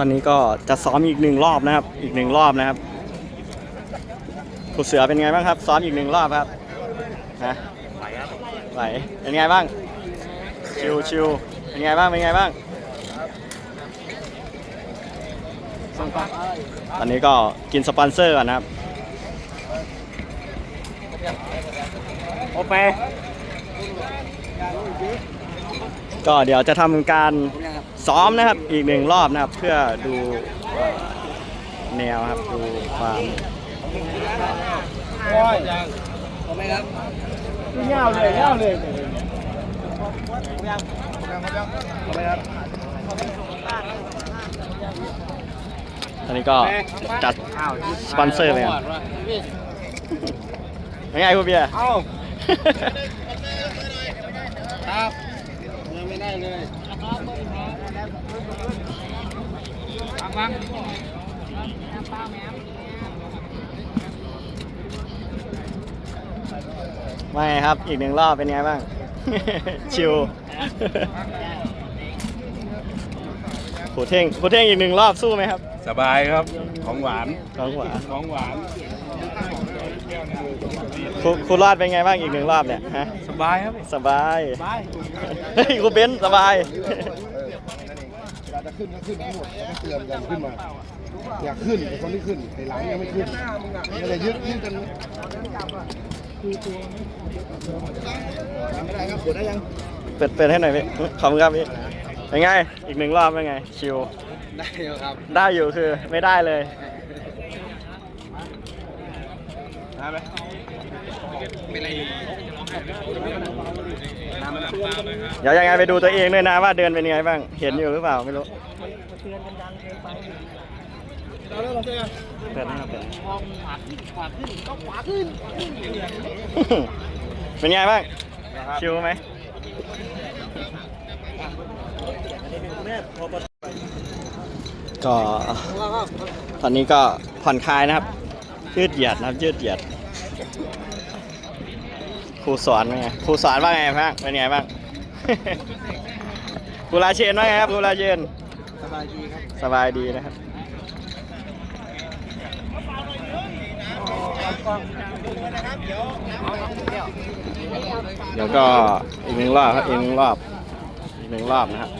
ตอนนี้ก็จะซ้อมอีกหนึ่งรอบนะครับ อีกหนึ่งรอบนะครับครูเสือเป็นไงบ้างครับ ซ้อมอีกหนึ่งรอบครับฮะไหวครับไหวเป็นไงบ้าง ชิวชิวเป็นไงบ้างเป็นไงบ้างตอนนี้ก็กินสปอนเซอร์ก่อนนะครับโอเคก็เดี๋ยวจะทำการ ซ้อมนะครับอีกหนึ่งรอบนะครับ เพื่อดูเอ่อแนวครับดูความเงาเลยเงาเลยตอนนี้ก็จัดสปอนเซอร์ไปกันยังไงคุณเบียร์เอ้าครับยังไม่ได้เลย ฟังว่าไงครับ อีกหนึ่งรอบเป็นไงบ้าง ชิวครูเท่งครูเท่งอีกหนึ่งรอบสู้ไหมครับ สบายครับ ของหวาน ของหวาน ของหวานครูครูรอดเป็นไงบ้างอีกหนึ่งรอบเนี่ยฮะ สบายครับ สบายสบายเฮ้ยครูเบนซ์สบายเวลาจะ ขึ้นก็ขึ้นทั้งหมดไม่เตือนกันขึ้นมา อยากขึ้นแต่คนที่ขึ้นไอ้หลังยังไม่ขึ้นก็เลยยึดยึดกันไม่ได้ครับปวดได้ยังเปิดเปิดให้หน่อยพี่ขอบคุณครับพี่เป็นไงอีกหนึ่งรอบเป็นไงชิวได้อยู่ครับได้อยู่คือไม่ได้เลยได้ไหมเดี๋ยวยังไงไปดูตัวเองด้วยนะว่าเดินเป็นยังไงบ้าง เห็นอยู่หรือเปล่าไม่รู้เปิดหน้าเปิดเป็นไงบ้าง ชิวไหมก็ตอนนี้ก็ผ่อนคลายนะครับ ยืดเหยียดนะครับยืดเหยียด ครูสอนเป็นไงครูสอนว่าไงบ้างเป็นไงบ้าง ครูราเชนว่าไงครับครูราเชนสบายดีครับสบายดีนะครับเดี๋ยวก็อีกหนึ่งรอบครับอีกหนึ่งรอบอีกหนึ่งรอบนะครับ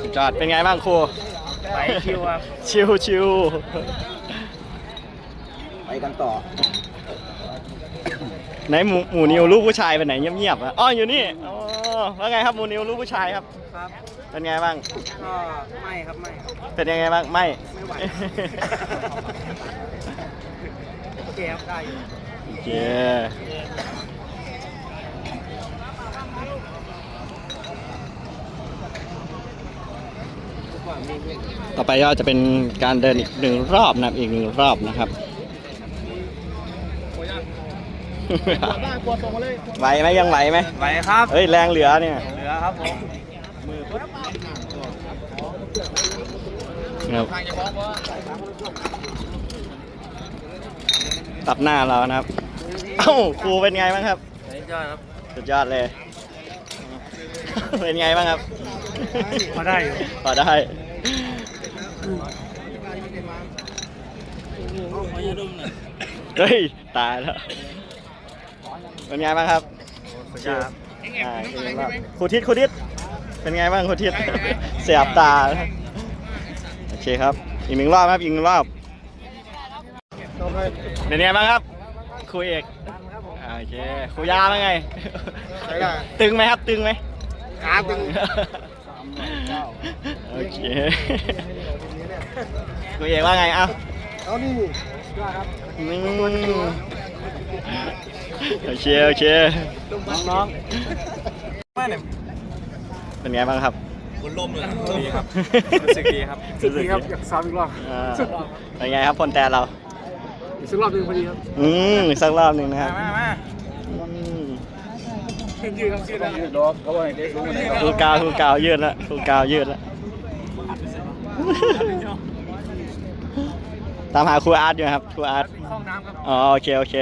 สุดยอดเป็นไงบ้างครูไปคิวครับชิวชิวไปกันต่อ ไหนหมูหมูนิวลูปผู้ชายไปไหนเงียบๆอะอ๋ออยู่นี่อ๋อแล้วไงครับหมูนิวลูปผู้ชายครับ ครับเป็นไงบ้างก็ไม่ครับไม่เป็นยังไงบ้างไม่ ไม่ไหว โอเคครับได้อยู่โอเคต่อไปก็จะเป็นการเดินอีกหนึ่งรอบนะอีกหนึ่งรอบนะครับ ไหวไหมยังไหวไหมไหวครับ เฮ้ยแรงเหลือเนี่ย เหลือครับผมครับตับหน้าเรานะครับ เอ้าครูเป็นไงบ้างครับยอดครับ สุดยอดเลย เป็นไงบ้างครับมาได้อยู่พอได้เฮ้ย ตายแล้ว เป็นไงบ้างครับสุดยอดครับอ่าครูทิศครูทิศเป็นไงบ้างครูทิศเสียบตา โอเคครับ อีกหนึ่งรอบครับ อีกหนึ่งรอบ เป็นไงบ้างครับ ครูเอกอ่าโอเค ครูยาเป็นไง ตึงไหมครับ ตึงไหมขาตึงโอเคครูเอกว่าไง เอ้าเอานี่นี่ โอเคโอเคน้องเป็นไงบ้างครับดีครับรู้สึกดีครับรู้สึกดีครับอยากซ้ำอีกรอบอ่าเป็นไงครับพลแตนเราอีกสักรอบหนึงพอดีครับอืมอีกสักรอบหนึ่งนะครับมามาอืมยืดครับยืดนะยืดดอกเขาบอกให้เด็กรู้มันครูกาวครูกาวยืดแล้วครูกาวยืดแล้วตามหาครูอาร์ตอยู่ครับครูอาร์ตห้องน้ำครับอ๋อโอเค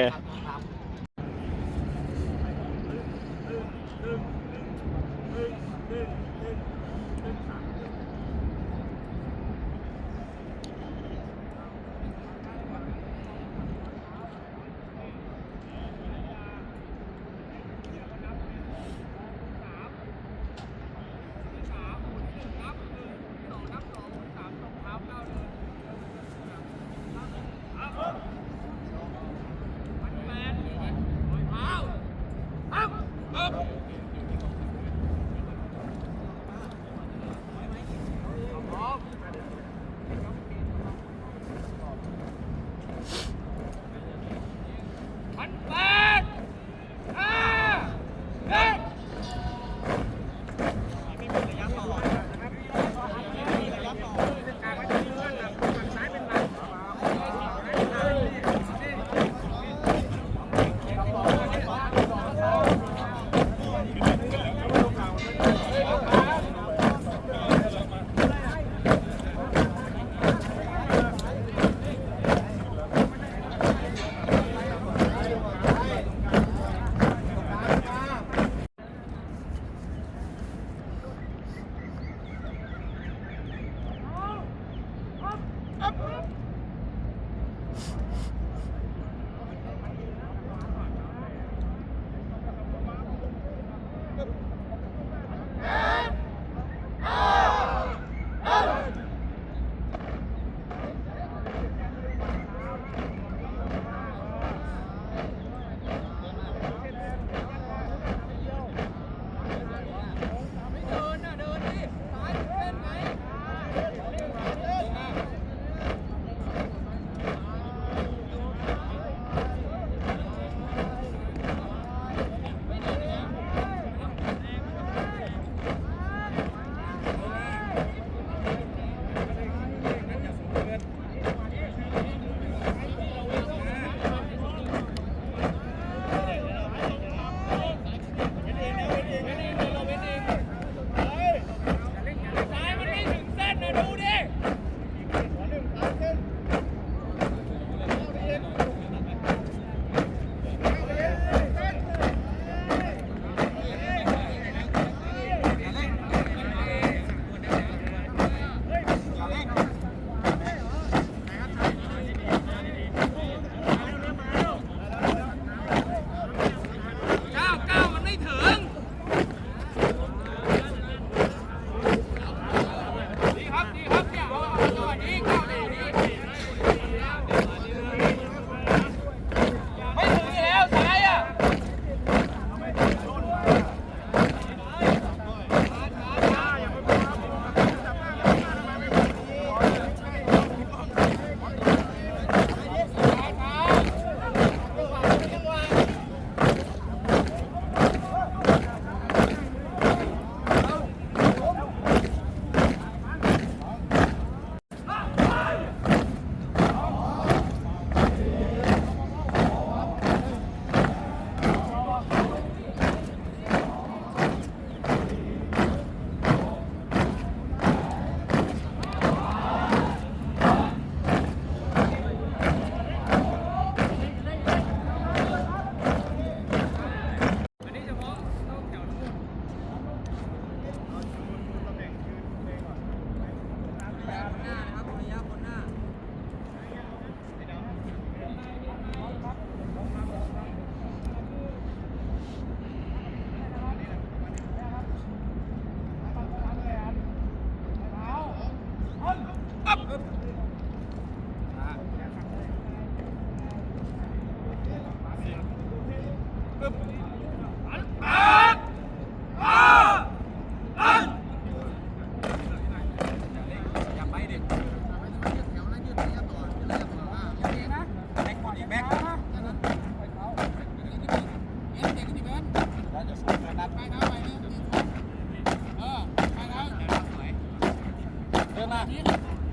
โอเคส